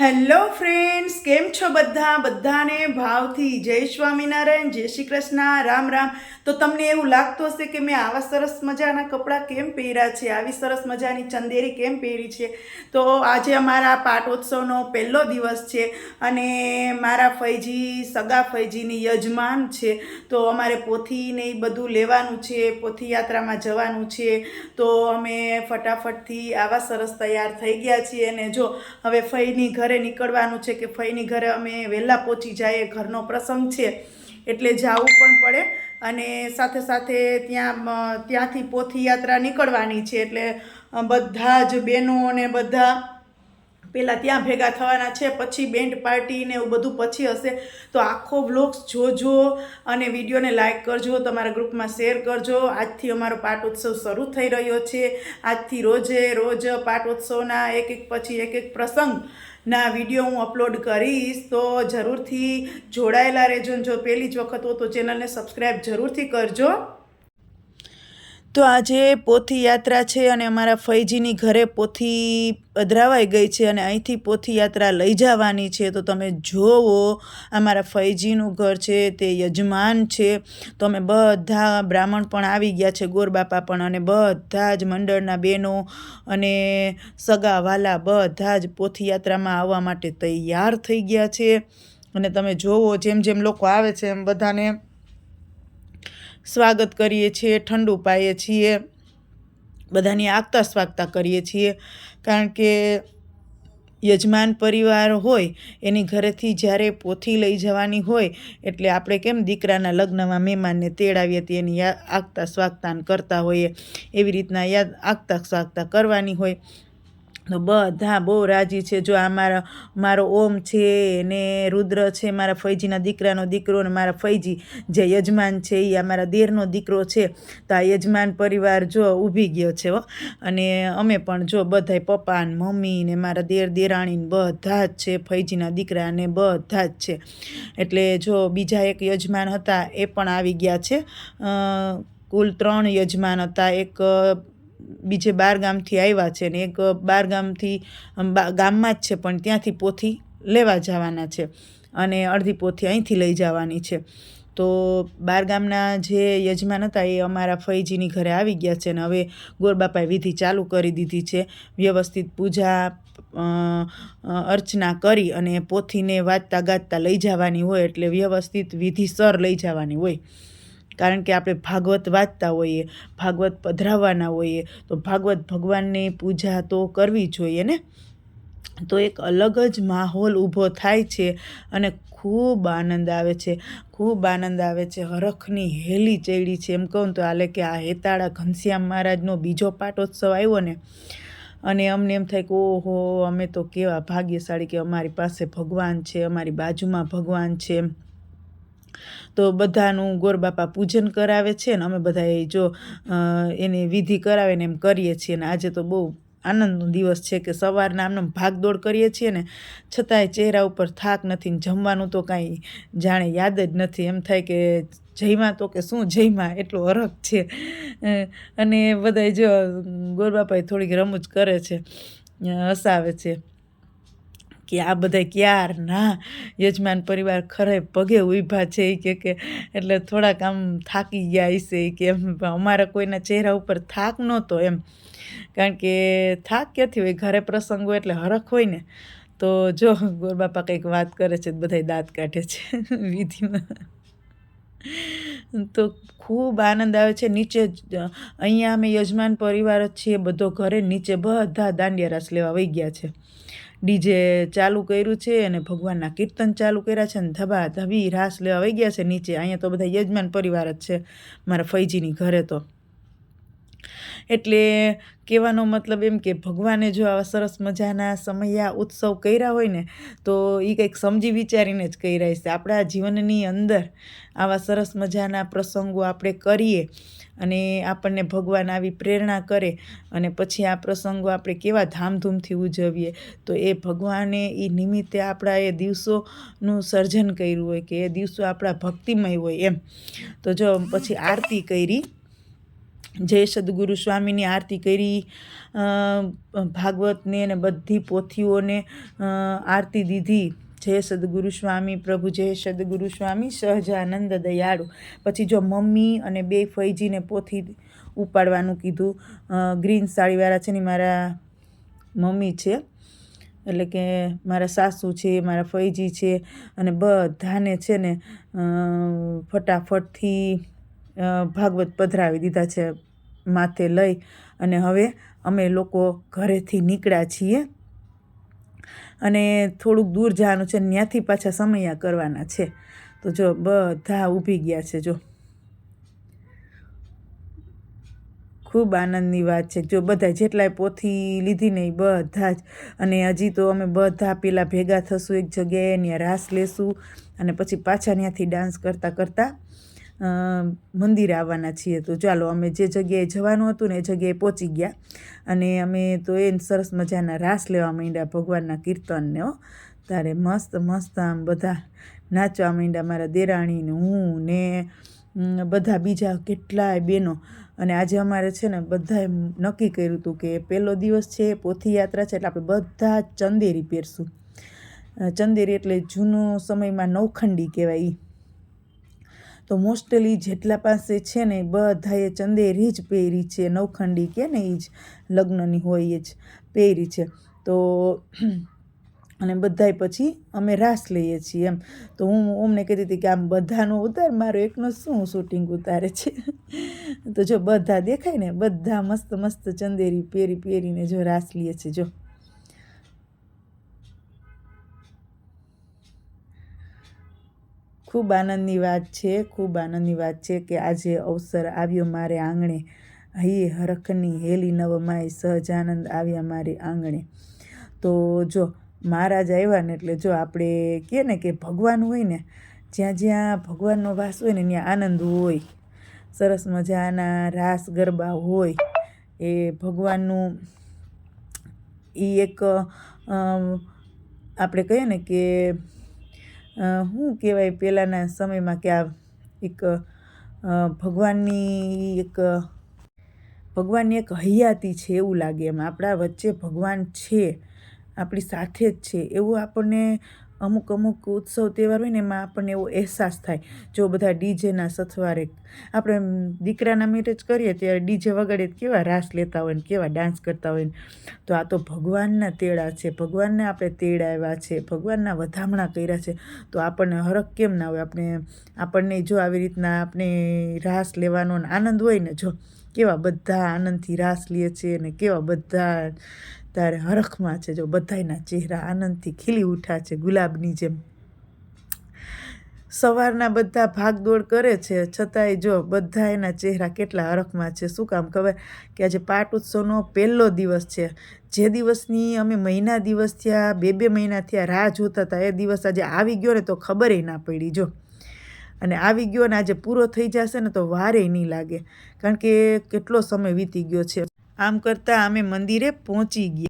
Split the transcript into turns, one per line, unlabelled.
Hello friends, કેમ છો બધા? બધાને ભાવથી જય સ્વામિનારાયણ, જય શ્રી કૃષ્ણ, રામ રામ. તો તમને એવું લાગતું હશે કે મેં આવા સરસ મજાના કપડાં કેમ પહેર્યા છે? આવી સરસ મજાની ચંદેરી કેમ પહેરી છે? તો આજે અમારા પાટોત્સવનો પહેલો દિવસ છે અને મારા ફૈજી, સગા ફૈજીની યજમાન છે. તો અમારે પોથીને એ બધું લેવાનું છે, પોથીયાત્રામાં જવાનું છે. તો અમે ફટાફટથી આવા સરસ તૈયાર થઈ ગયા છીએ અને જો હવે ફઈની ઘરે નીકળવાનું છે કે ફઈની ઘરે અમે વહેલા પહોંચી જઈએ, ઘરનો પ્રસંગ છે એટલે જવું પણ પડે અને સાથે સાથે ત્યાં ત્યાંથી પોથી યાત્રા નીકળવાની છે એટલે બધા જ બહેનો બધા પહેલાં ત્યાં ભેગા થવાના છે, પછી બેન્ડ પાર્ટી ને એવું બધું પછી હશે. તો આખો વ્લોગ્સ જોજો અને વિડીયોને લાઇક કરજો, તમારા ગ્રુપમાં શેર કરજો. આજથી અમારો પાટોત્સવ શરૂ થઈ રહ્યો છે. આજથી રોજે રોજ પાટોત્સવના એક એક પછી એક એક પ્રસંગ ના વીડિયો હું અપલોડ કરીશ, તો જરૂરથી જોડાયેલા રહેજો જો પહેલી જ વખત હો તો ચેનલને સબસ્ક્રાઈબ જરૂરથી કરજો. તો આજે પોથી યાત્રા છે અને અમારા ફૈજીની ઘરે પોથી અધરાવાઈ ગઈ છે અને અહીંથી પોથી યાત્રા લઈ જવાની છે. તો તમે જોવો, અમારા ફૈજીનું ઘર છે, તે યજમાન છે. તો અમે બધા બ્રાહ્મણ પણ આવી ગયા છે ગોરબાપા પણ અને બધા જ મંડળના બહેનો અને સગા વાલા બધા જ પોથી યાત્રામાં આવવા માટે તૈયાર થઈ ગયા છે. અને તમે જોવો, જેમ જેમ લોકો આવે છે, એમ બધાને સ્વાગત કરીએ છીએ, ઠંડુ પાઈએ છીએ, બધાની આગતા સ્વાગતા કરીએ છીએ. કારણ કે યજમાન પરિવાર હોય, એની ઘરેથી જ્યારે પોથી લઈ જવાની હોય, એટલે આપણે કેમ દીકરાના લગ્નમાં મહેમાનને તેડાવીએ તે એની આગતા સ્વાગતાન કરતા હોઈએ. એવી રીતના યાદ આગતા સ્વાગતા કરવાની હોય. બધા બહુ રાજી છે. જો આ મારા, મારો ઓમ છે ને રુદ્ર છે, મારા ફૈજીના દીકરાનો દીકરો ને મારા ફૈજી જે યજમાન છે એ અમારા દેરનો દીકરો છે, તો આ યજમાન પરિવાર જો ઊભી ગયો છે અને અમે પણ જો બધાય પપ્પા ને મમ્મી ને મારા દેર દેરાણી બધા જ છે, ફૈજીના દીકરા ને બધા જ છે. એટલે જો બીજા એક યજમાન હતા એ પણ આવી ગયા છે. કુલ ત્રણ યજમાન હતા. એક બીજે બાર ગામથી આવ્યા છે ને એક બાર ગામથી ગામમાં જ છે, પણ ત્યાંથી પોથી લેવા જવાના છે અને અડધી પોથી અહીંથી લઈ જવાની છે. તો બાર ગામના જે યજમાન હતા એ અમારા ફૈજીની ઘરે આવી ગયા છે ને હવે ગોરબાપાએ વિધિ ચાલુ કરી દીધી છે. વ્યવસ્થિત પૂજા અર્ચના કરી અને પોથીને વાંચતા ગાજતા લઈ જવાની હોય એટલે વ્યવસ્થિત વિધિસર લઈ જવાની હોય. કારણ કે આપણે ભાગવત વાંચતા હોઈએ, ભાગવત પધરાવવાના હોઈએ, તો ભાગવત ભગવાનની પૂજા તો કરવી જોઈએ ને? તો એક અલગ જ માહોલ ઊભો થાય છે અને ખૂબ આનંદ આવે છે. ખૂબ આનંદ આવે છે. હરખની હેલી ચેડી છે. એમ કહું તો આલે કે આ હેતાળા ઘનશ્યામ મહારાજનો બીજો પાટોત્સવ આવ્યો ને, અને અમને એમ થાય કે ઓહો, અમે તો કેવા ભાગ્યશાળી કે અમારી પાસે ભગવાન છે, અમારી બાજુમાં ભગવાન છે એમ. તો બધાનું ગોરબાપા પૂજન કરાવે છે ને અમે બધા એ જો એને એની વિધિ કરાવે ને એમ કરીએ છીએ ને આજે તો બહુ આનંદનો દિવસ છે કે સવારના આમને ભાગદોડ કરીએ છીએ ને, છતાંય ચહેરા ઉપર થાક નથી ને જમવાનું તો કાંઈ જાણે યાદ જ નથી. એમ થાય કે જયમાં તો કે શું જયમાં, એટલો અરગ છે. અને બધાય જો ગોરબાપાએ થોડીક રમૂજ કરે છે હસાવે છે. કે આ બધા ક્યાર? ના. યજમાન પરિવાર ખરે પગે ઊભા છે. કે કે એટલે થોડાક આમ થાકી ગયા હશે. કે એમ અમારા કોઈના ચહેરા ઉપર થાક નહોતો એમ. કારણ કે થાક ક્યાંથી હોય? ઘરે પ્રસંગ હોય એટલે હરખ હોય ને. તો જો ગોરબાપા કંઈક વાત કરે છે બધાય દાંત કાઢે છે. વિધિમાં. તો ખૂબ આનંદ આવે છે. નીચે અહીંયા અમે યજમાન પરિવાર જ છીએ. બધો ઘરે નીચે બધા દાંડિયા રાસ લેવા વહી ગયા છે. ડીજે ચાલુ કર્યું છે અને ભગવાનના કીર્તન ચાલુ કર્યા છે અને ધબા ધબી રાસ લેવા વહી ગયા છે નીચે. અહીંયા તો બધા યજમાન પરિવાર જ છે. મારા ફૈજીની ઘરે તો. એટલે કહેવાનો મતલબ એમ કે ભગવાને જો આવા સરસ મજાના સમયા ઉત્સવ કર્યા હોય ને, તો એ કંઈક સમજી વિચારીને જ કર્યા છે આપણા જીવનની અંદર આવા સરસ મજાના પ્રસંગો આપણે કરીએ અને આપણને ભગવાન આવી પ્રેરણા કરે અને પછી આ પ્રસંગો આપણે કેવા ધામધૂમથી ઉજવીએ. તો એ ભગવાને એ નિમિત્તે આપણા એ દિવસોનું સર્જન કર્યું હોય કે એ દિવસો આપણા ભક્તિમય હોય એમ. તો જો પછી આરતી કરી જય સદગુરુ સ્વામીની આરતી કરી ભાગવતને અને બધી પોથીઓને આરતી દીધી. જય સદગુરુ સ્વામી, પ્રભુ જય સદગુરુ સ્વામી સહજાનંદ દયાળુ. પછી જો મમ્મી અને બે ફૈજીને પોથી ઉપાડવાનું કીધું ગ્રીન સાડીવાળા છે ને મારા મમ્મી છે, એટલે કે મારા સાસુ છે, મારા ફૈજી છે, અને બધાને છે ને ફટાફટથી ભાગવત પધરાવી દીધા છે માથે લઈ અને હવે અમે લોકો ઘરેથી નીકળ્યા છીએ. અને થોડુંક દૂર જવાનું છે ત્યાંથી પાછા સમયા કરવાના છે. તો જો બધા ઊભી ગયા છે, જો. ખૂબ આનંદની વાત છે. જો બધા જેટલાય પોથી લીધી નહીં બધા જ. અને હજી તો અમે બધા પેલા ભેગા થશું, એક જગ્યાએ ત્યાં રાસ લેશું અને પછી પાછા ત્યાંથી ડાન્સ કરતાં કરતાં મંદિરે આવવાના છીએ. તો ચાલો, અમે જે જગ્યાએ જવાનું હતું ને એ જગ્યાએ પહોંચી ગયા. અને અમે તો એ સરસ મજાના રાસ લેવા માંડ્યા ભગવાનના કીર્તનને, હો. તારે મસ્ત મસ્ત આમ બધા નાચવા માંડ્યા મારા દેરાણીને હું ને બધા બીજા કેટલાય બહેનો. અને આજે અમારે છે ને બધાએ નક્કી કર્યું હતું કે પહેલો દિવસ છે પોથી યાત્રા છે એટલે આપણે બધા ચંદેરી પહેરશું. ચંદેરી એટલે જૂનો સમયમાં નવખંડી કહેવાય ઈ. તો મોસ્ટલી જેટલા પાસે છે ને બધાએ ચંદેરી જ પહેરી છે, નવખંડી કે ને એ જ લગ્નની હોય એ જ પહેરી છે. તો અને બધાય પછી અમે રાસ લઈએ છીએ એમ. તો હું અમને કહેતી હતી કે આમ બધાનું ઉતાર, મારો એકનો શું શૂટિંગ ઉતારે છે? તો જો બધા દેખાય ને, બધા મસ્ત મસ્ત ચંદેરી પહેરી પહેરીને જો રાસ લઈએ છીએ, જો. ખૂબ આનંદની વાત છે, ખૂબ આનંદની વાત છે કે આજે અવસર આવ્યો મારે આંગણે. હૈયે હરખની હેલી નવમાય સહજાનંદ આવ્યા મારે આંગણે. તો જો મહારાજ આવ્યા ને એટલે જો આપણે કહે ને કે ભગવાન હોય ને, જ્યાં જ્યાં ભગવાનનો વાસ હોય ને ત્યાં આનંદ હોય. સરસ મજાના રાસ ગરબા હોય. એ ભગવાનનું એ એક આપણે કહીએ ને કે શું કહેવાય પહેલાંના સમયમાં કે આ એક ભગવાનની એક ભગવાનની એક હૈયાતી છે એવું લાગે એમ. આપણા વચ્ચે ભગવાન છે, આપણી સાથે જ છે. એવું આપણને અમુક અમુક ઉત્સવ, તહેવાર હોય ને એમાં આપણને એવો અહેસાસ થાય. જો બધા ડીજેના સથવારે આપણે દીકરાના મેરેજ કરીએ ત્યારે ડીજે વગાડે કેવા રાસ લેતા હોય ને કેવા ડાન્સ કરતા હોય ને. તો આ તો ભગવાનના તેડા છે. ભગવાનને આપણે તેડાવ્યા છે. ભગવાનના વધામણા કર્યા છે. તો આપણને હરખ કેમ ના હોય? આપણે, આપણને જો આવી રીતના આપણે રાસ લેવાનો આનંદ હોય ને જો, કેવા બધા આનંદથી રાસ લે છે ને કેવા બધા તારે હરખમાં છે જો બધાયના ચહેરા આનંદથી ખીલી ઉઠ્યા છે, ગુલાબની જેમ. સવારના બધા ભાગદોડ કરે છે, છતાંય જો બધા એના ચહેરા કેટલા હરખમાં છે, શું કામ ખબર? કે આજે પાટ ઉત્સવનો પહેલો દિવસ છે. જે દિવસની અમે મહિના દિવસ થયા, બે બે મહિના થયા, રાહ જોતા હતા, એ દિવસ આજે આવી ગયો ને તો ખબરેય ના પડી, જો. અને આવી ગયો ને આજે પૂરો થઈ જશે ને તો વારે નહીં લાગે. કારણ કે કેટલો સમય વીતી ગયો છે. આમ કરતાં અમે મંદિરે પહોંચી ગયા.